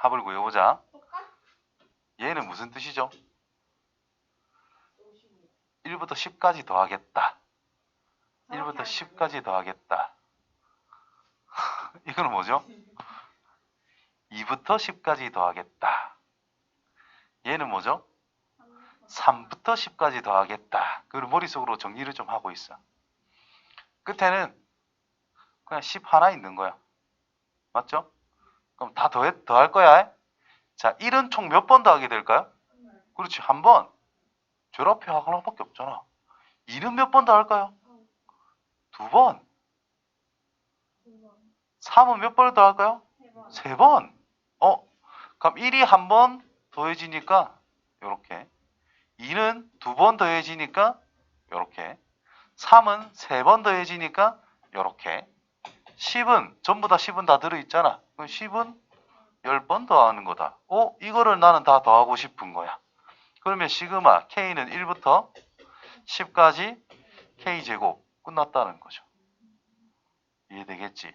합을 구해보자. 얘는 무슨 뜻이죠? 1부터 10까지 더하겠다. 1부터 10까지 더하겠다. 이거는 뭐죠? 2부터 10까지 더하겠다. 얘는 뭐죠? 3부터 10까지 더하겠다. 그걸 머릿속으로 정리를 좀 하고 있어. 끝에는 그냥 10 하나 있는 거야. 맞죠? 그럼 다 더해, 더할 거야. 자, 1은 총 몇 번 더 하게 될까요? 그렇지, 한 번. 졸업표 하나밖에 없잖아. 2는 몇번 더 할까요? 두 번. 3은 몇 번을 더할까요? 세 번. 어, 그럼 1이 한 번 더해지니까 요렇게. 2는 두 번 더해지니까 요렇게. 3은 세 번 더해지니까 요렇게. 10은 전부 다 10은 다 들어있잖아. 그럼 10은 10번 더하는 거다. 어, 이거를 나는 다 더하고 싶은 거야. 그러면 시그마 K는 1부터 10까지 K제곱 끝났다는 거죠. 이해되겠지?